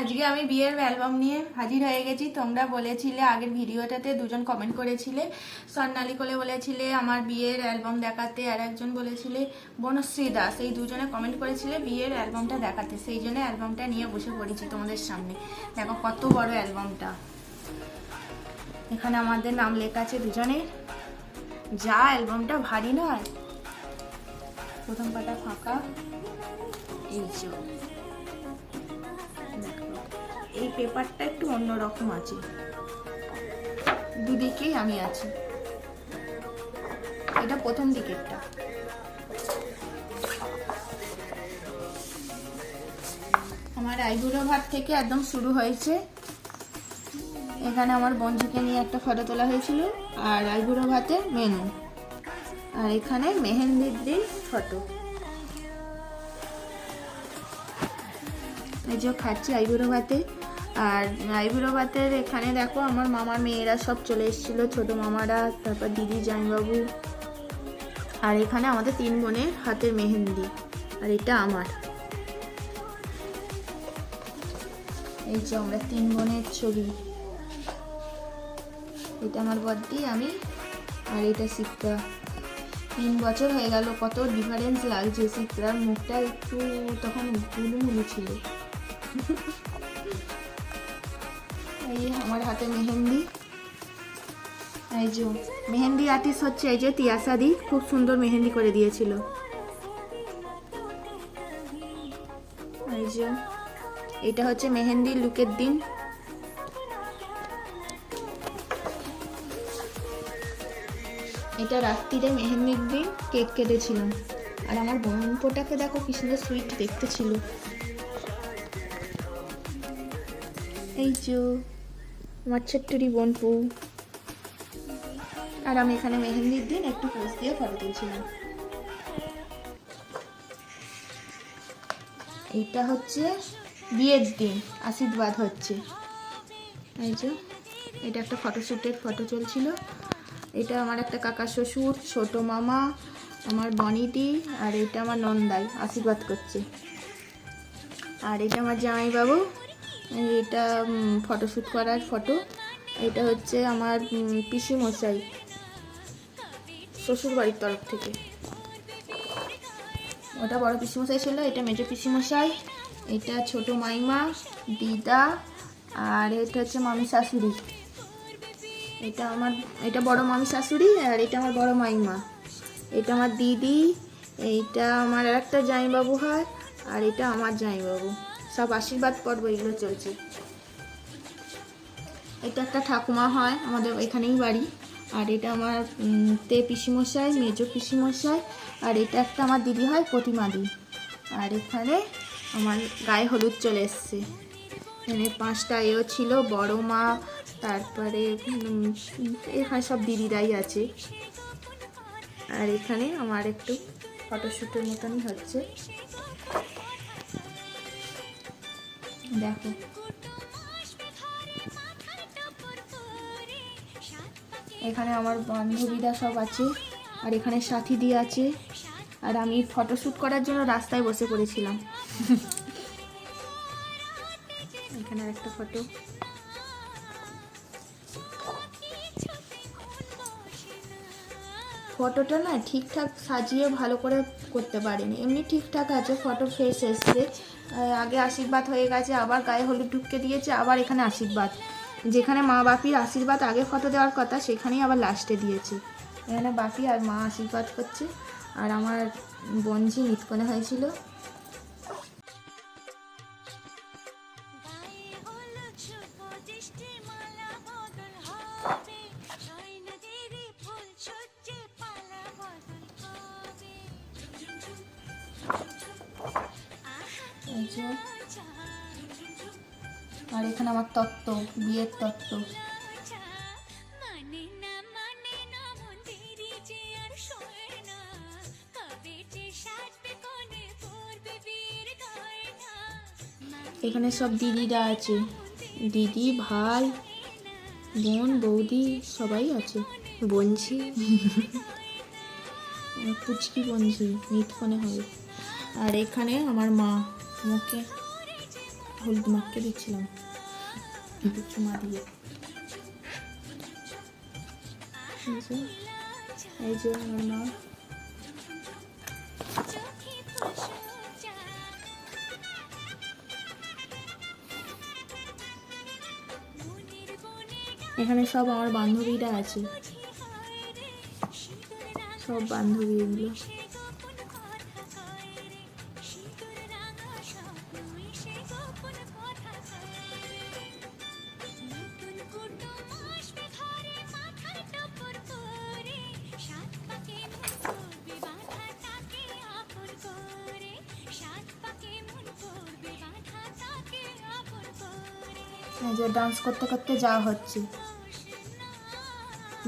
আজকে আমি বিয়ের অ্যালবাম নিয়ে হাজির হয়ে গেছি। তোমরা বলেছিলে আগের ভিডিওটাতে দুজন কমেন্ট করেছিলে। স্বর্ণালী কোলে বলেছিলে আমার বিয়ের অ্যালবাম দেখাতে, আর একজন বলেছিলে বনশ্রী দাস। এই দুজনে কমেন্ট করেছিলে বিয়ের অ্যালবামটা দেখাতে। সেই জন্য অ্যালবামটা নিয়ে বসে পড়েছি তোমাদের সামনে। দেখো কত বড় অ্যালবামটা। এখানে আমাদের নাম লেখা আছে দুজনের। যা অ্যালবামটা ভারী নয়। প্রথম পাটা ফাঁকা। এই এই পেপারটা একটু অন্যরকম আছে। দুদিকেই আমি আছি। এটা প্রথম দিকেরটা। আমার আইবুড়ো ভাত থেকে একদম শুরু হয়েছে। এখানে আমার বন্ধুকে নিয়ে একটা ফটো তোলা হয়েছিল আর আইবুড়ো ভাতের মেনু আর এখানে মেহেন্দির দিন ফটো। এই যে খাচ্ছি আইবুড়ো ভাতে। আর আইবুড়ো এখানে দেখো আমার মামার মেয়েরা সব চলে এসেছিল, ছোট মামারা, তারপর দিদি, জামাইবাবু। আর এখানে আমাদের তিন বোনের হাতের মেহেন্দি, আর এটা আমার। এই যে আমরা তিন বোনের ছবি। এটা আমার বদ্দি আমি, আর এটা শিক্ষা তিন বছর হয়ে গেল, কত ডিফারেন্স লাগছে শিক্ষার মুখটা একটু তখন গুলুমুলু ছিল। এই আমার হাতে মেহেন্দি। এই যে, মেহেন্দি আর্টিস্ট হচ্ছে এই যে তিয়াসাদি খুব সুন্দর মেহেন্দি করে দিয়েছিল। এই যে, এটা হচ্ছে মেহেন্দি লুকের দিন। এটা রাত্রিরে মেহেন্দির দিন, কেক কেটেছিলাম। আর আমার বোনপোটাকে দেখো কি সুন্দর সুইট দেখতে ছিল। এই যে আমার ছোট্টরি বোনপু আর আমি এখানে মেহেন্দির দিন একটু পোজ দিয়ে ফটো তুলছিলাম। এটা হচ্ছে বিয়ের দিন, আশীর্বাদ হচ্ছে। এই যে, এটা একটা ফটোশ্যুটের ফটো চলছিল। এটা আমার একটা কাকা শ্বশুর, ছোট মামা, আমার বনিদি, আর এটা আমার নন্দাই, আশীর্বাদ করছে। আর এটা আমার জামাইবাবু এটা ফটোশ্যুট করার ফটো এটা হচ্ছে আমার পিসি মশাই শ্বশুর বাড়ির তরফ থেকে। ওটা বড় পিসিমশাই ছিল, এটা মেজো পিসিমশাই। এটা ছোট মাইমা, দিদা, আর এটা হচ্ছে মামি শাশুড়ি। এটা আমার, এটা বড় মামি শাশুড়ি, আর এটা আমার বড় মাইমা। এটা আমার দিদি, এইটা আমার আর একটা জামাইবাবু হয়, আর এটা আমার জামাইবাবু। সব আশীর্বাদ পর্ব এগুলো চলছে। এটা একটা ঠাকুমা হয় আমাদের এখানেই বাড়ি, আর এটা আমার তে পিসিমশাই, মেজো পিসিমশাই, আর এটা একটা আমার দিদি হয় প্রতিমাদি আর এখানে আমার গায়ে হলুদ চলে এসছে। এখানে পাঁচটা এও ছিল, বড় মা, তারপরে এখানে সব দিদিরাই আছে। আর এখানে আমার একটু ফটোশ্যুটের মতনই হচ্ছে। দেখো। এখানে আমার বান্ধবীরা সব আছে, আর এখানে সাথী দিয়ে আছে, আর আমি ফটোশ্যুট করার জন্য রাস্তায় বসে পড়েছিলাম। এখানে একটা ফটো। ফটোটা না ঠিকঠাক সাজিয়ে ভালো করে করতে পারিনি। এমনি ঠিকঠাক আছে, ফটো ফেস এসছে। আগে আশীর্বাদ হয়ে গেছে, আবার গায়ে হলুদ ঢুকে দিয়েছে, আবার এখানে আশীর্বাদ। যেখানে মা বাপির আশীর্বাদ, আগে ফটো দেওয়ার কথা, সেখানেই আবার লাস্টে দিয়েছে। এখানে বাপি আর মা আশীর্বাদ করছে। আর আমার বঞ্জি নিতকনে হয়েছিল এই যে আর এখানে আমার তত্ত্ব বিয়ের তত্ত্ব। এখানে সব দিদিরা আছে। দিদি ভাই বোন বৌদি সবাই আছে। বঞ্জি পুচকি বঞ্জি নিতকনে হবে আর এখানে আমার মা। মুখে হলুদ মাখকে দিচ্ছিলাম। চুমা দিয়ে। এই যে, আমার মা। এখানে সব আমার বান্ধবীরা আছে। সব বান্ধবী এগুলো। যে ডান্স করতে করতে যাওয়া হচ্ছে।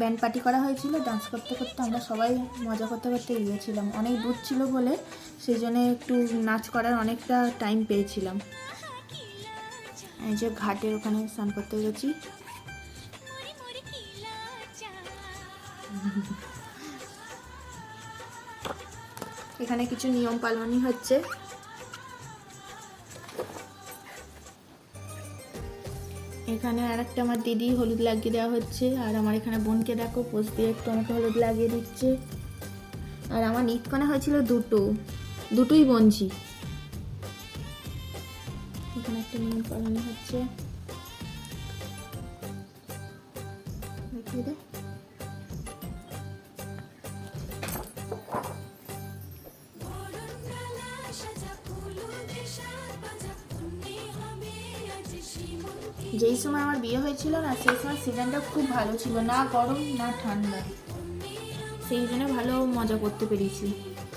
ব্যান্ড পার্টি করা হয়েছিল ডান্স করতে করতে আমরা সবাই মজা করতে করতে গিয়েছিলাম অনেক দূর ছিল বলে সেই জন্যে একটু নাচ করার অনেকটা টাইম পেয়েছিলাম। এই যে ঘাটের ওখানে স্নান করতে গেছি। এখানে কিছু নিয়ম পালনই হচ্ছে। এখানে আর একটা আমার দিদি হলুদ লাগিয়ে দেওয়া হচ্ছে। আর আমার এখানে বোনকে দেখো পোষ দিয়ে একটু আমাকে হলুদ লাগিয়ে দিচ্ছে। আর আমার নিতকনে হয়েছিল দুটো। দুটোই বঞ্জি এখানে একটা নিয়ম করানো হচ্ছে। যেই সময় আমার বিয়ে হয়েছিল না, সেই সময় সিজনটা খুব ভালো ছিল, না গরম, না ঠান্ডা। সেই জন্য ভালো মজা করতে পেরেছি।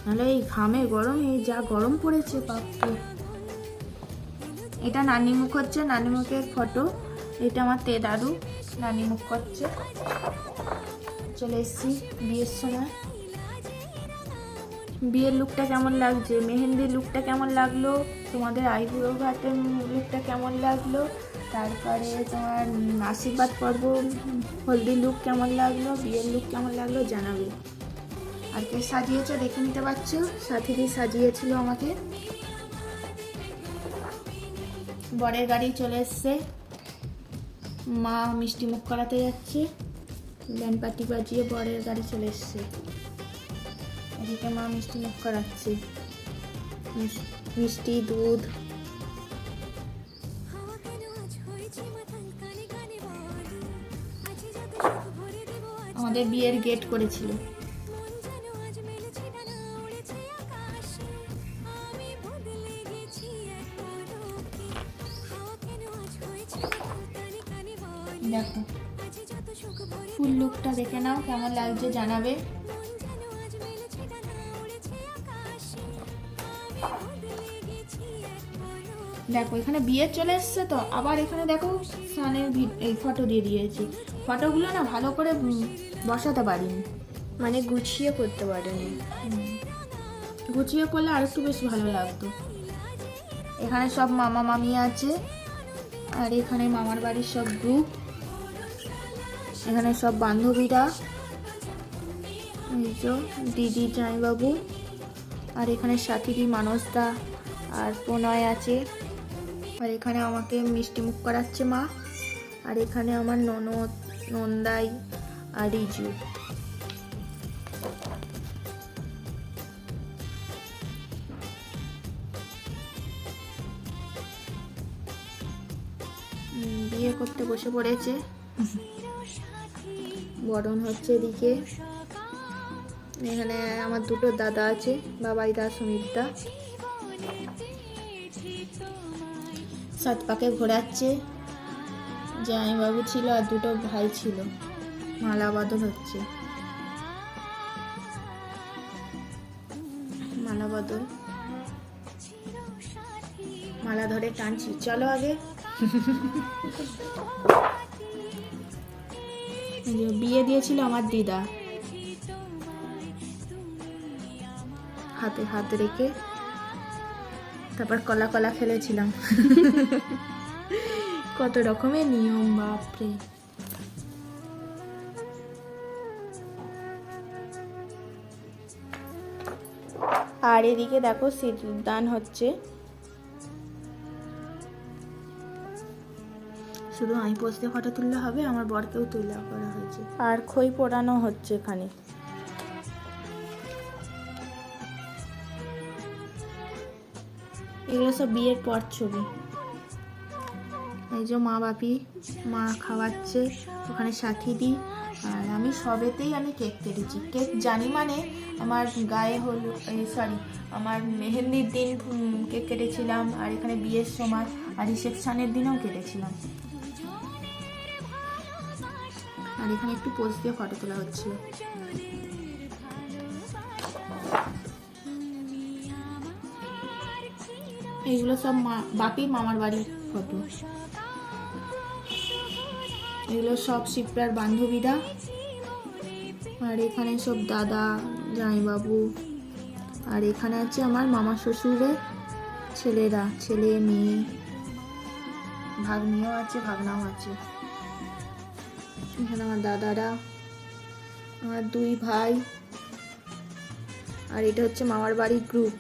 নাহলে এই ঘামে, গরমে যা গরম পড়েছে, বাপরে। এটা নানি মুখ হচ্ছে নানি মুখের ফটো এটা আমার তে দাদু নানি মুখ করছে। চলে এসেছি বিয়ের সময়। বিয়ের লুকটা কেমন লাগছে? মেহেন্দির লুকটা কেমন লাগল? তোমাদের আইব্রো ঘাটের লুকটা কেমন লাগল? তারপরে তোমার আশীর্বাদ পর্ব, হলদি লুক কেমন লাগল, বিয়ের লুক কেমন লাগল জানাবে। আর কে সাজিয়েছো, দেখে নিতে পারছ? সাথীদি সাজিয়েছিল আমাকে। বরের গাড়ি চলে এসছে। মা মিষ্টি মুখ করাতে যাচ্ছে। পার্টি বাজিয়ে বরের গাড়ি চলে এসছে। এদিকে মা মিষ্টি মুখ করাচ্ছে। মিষ্টি, দুধ মাতাল বিয়ের গেট করেছিল। দেখো ফুল লুকটা দেখে নাও কেমন লাগছে জানাবে। দেখো এখানে বিয়ে চলে এসছে তো আবার এখানে দেখো সানের এই ফটো দিয়ে দিয়েছি। ফটোগুলো না ভালো করে বসাতে পারিনি। মানে গুছিয়ে করতে পারেনি। গুছিয়ে করলে আর একটু বেশ ভালো লাগতো। এখানে সব মামা মামি আছে আর এখানে মামার বাড়ির সব গ্রুপ এখানে সব বান্ধবীরা দিদি জামাইবাবু আর এখানে সাথীদি মানসদা আর প্রণয় আছে। আর এখানে আমাকে মিষ্টি মুখ করাচ্ছে মা। আর এখানে আমার ননদ, নন্দাই আর রিজু। বিয়ে করতে বসে পড়েছে। বরণ হচ্ছে এদিকে। এখানে আমার দুটো দাদা আছে, বাবাই দা সুমিত দা সাত পাকে ঘোরাচ্ছে। জামাইবাবু ছিল আর দুটো ভাই ছিল। মালা বদল হচ্ছে। মালা বদল। মালা ধরে টানছি। চলো আগে। বিয়ে দিয়েছিল আমার দিদা। হাতে হাত রেখে তারপর কলা কলা খেলেছিলাম কত রকমের নিয়ম বাপরে। আর এদিকে দেখো সিঁদুর দান হচ্ছে। শুধু আমি পোস্টে ফটো তুললে হবে আমার বরকেও তুলে করা হয়েছে। আর খই পোড়ানো হচ্ছে এখানে। এগুলো সব বিয়ের পর ছবি। এই যে মা বাপি, মা খাওয়াচ্ছে, ওখানে সাথী দিই আর আমি সবেতেই আমি কেক কেটেছি। কেক জানি মানে আমার গায়ে হল সরি আমার মেহেন্দির দিন কেক কেটেছিলাম, আর এখানে বিয়ের সময়, আর রিসেপশানের দিনেও কেটেছিলাম। আর এখানে একটু পোজ দিয়ে ফটো তোলা হচ্ছিল। এইগুলো সব মা বাপির মামার বাড়ির ফটো এগুলো সব শিপ্রার বান্ধবীরা। আর এখানে সব দাদা, জামাইবাবু। আর এখানে আছে আমার মামা শ্বশুরের ছেলেরা, ছেলে, মেয়ে। ভাগ্নিও আছে, ভাগনাও আছে। এখানে আমার দাদারা, আমার দুই ভাই। আর এটা হচ্ছে মামার বাড়ির গ্রুপ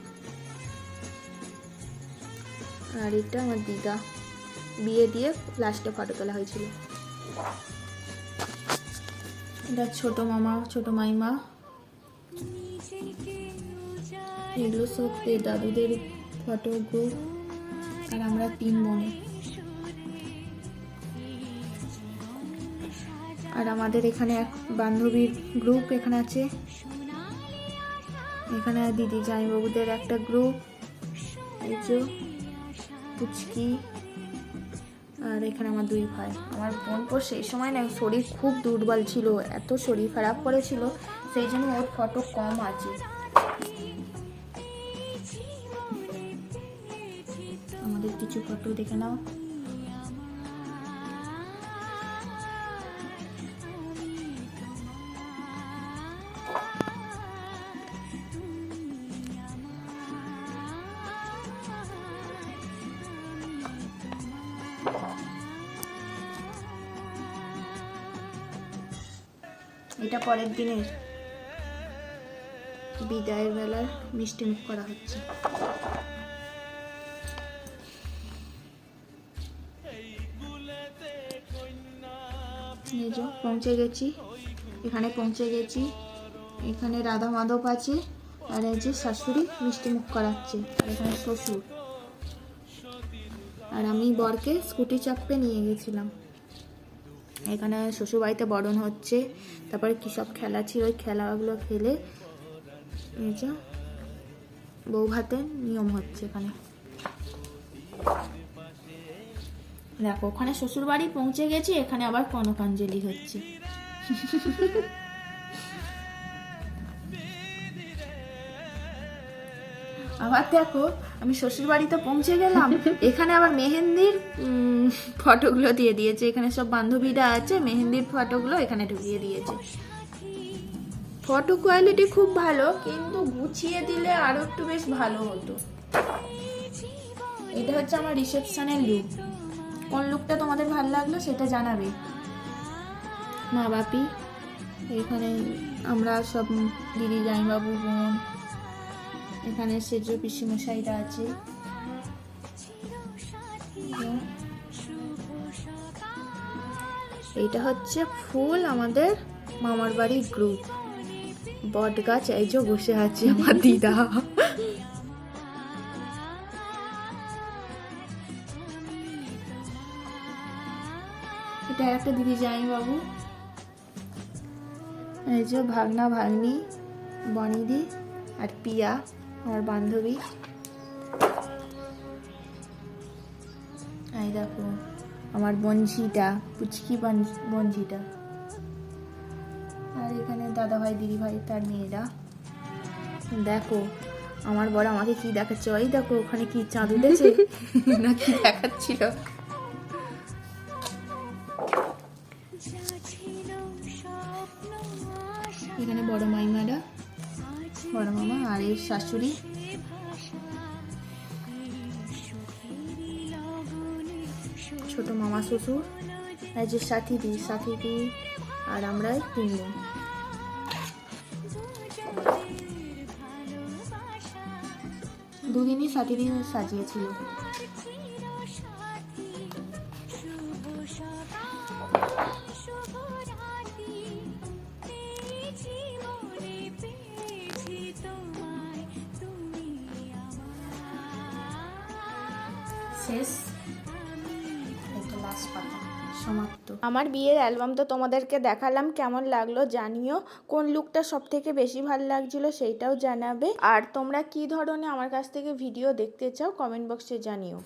আর এটা আমার দিদা। বিয়ে দিয়ে লাস্টে ফটো তোলা হয়েছিল। এটা ছোট মামা, ছোট মাইমা। এগুলো সব দাদুদের ফটো গ্রুপ আর আমরা তিন বোনে। আর আমাদের এখানে এক বান্ধবীর গ্রুপ এখানে আছে। এখানে দিদি জামাইবাবুদের একটা গ্রুপ এই যে। পুচকি। আর এখানে আমার দুই ভাই। আমার বোন তো সেই সময় না, শরীর খুব দুর্বল ছিল, এত শরীর খারাপ করেছিল, সেই জন্য ওর ফটো কম আছে। আমাদের কিছু ফটো দেখে নাও। এটা পরের দিনের বিদায়ের বেলার মিষ্টি মুখ করা হচ্ছে। পৌঁছে গেছি, এখানে পৌঁছে গেছি, এখানে রাধা মাধব আছে, আর এই যে শাশুড়ি মিষ্টি মুখ করাচ্ছে, আর এখানে শ্বশুর। আর আমি বরকে স্কুটি চাপে নিয়ে গেছিলাম। এখানে শ্বশুরবাড়িতে বরণ হচ্ছে, তারপরে কী সব খেলা ছিল, ওই খেলাগুলো খেলে বউ ভাতে নিয়ম হচ্ছে এখানে। দেখো, ওখানে শ্বশুরবাড়ি পৌঁছে গেছি, এখানে আবার কনকাঞ্জলি হচ্ছে। আবার দেখো, আমি শ্বশুর বাড়িতে পৌঁছে গেলাম, এখানে আবার মেহেন্দির ফটোগুলো দিয়ে দিয়েছে। এখানে সব বান্ধবীরা আছে, মেহেন্দির ফটোগুলো এখানে ঢুকিয়ে দিয়েছে। ফটো কোয়ালিটি খুব ভালো, কিন্তু গুছিয়ে দিলে আরও একটু বেশ ভালো হতো। এটা হচ্ছে আমার রিসেপশনের লুক কোন লুকটা তোমাদের ভালো লাগল সেটা জানাবে। মা বাপি, এখানে আমরা সব দিদি, জামাইবাবু, বোন এখানে সেজ পিসিমশাইরা আছে। এইটা হচ্ছে ফুল আমাদের মামার বাড়ির গ্রুপ বট গাছ, এই যে বসে আছে আমার দিদা। এটা একটা দিদি জামাই বাবু এই যে ভাগনা, ভাগ্নি, বনিদি আর পিয়া। আমার বান্ধবী। এই দেখো আমার বঞ্ঝিটা পুচকি বঞ্ঝিটা আর এখানে দাদা ভাই দিদি ভাই তার মেয়েরা। দেখো আমার বড় আমাকে কি দেখাচ্ছে? ওই দেখো ওখানে কি চাঁদ উঠেছে? না কি দেখাচ্ছিল? এখানে বড় মাইমারা। বড় মামা আর এর শাশুড়ি। ছোট মামা শ্বশুর আর যে সাথী দি আর আমরা তিনজন। দুদিনই সাথী দিন সাজিয়েছিল। শেষ। এটা লাস্ট পাতা সমাপ্ত। আমার বিয়ের অ্যালবাম তো তোমাদেরকে দেখালাম কেমন লাগল জানিও। কোন লুকটা সব থেকে বেশি ভালো লাগছিল সেইটাও জানাবে। আর তোমরা কি ধরনের আমার কাছ থেকে ভিডিও দেখতে চাও কমেন্ট বক্সে জানিও।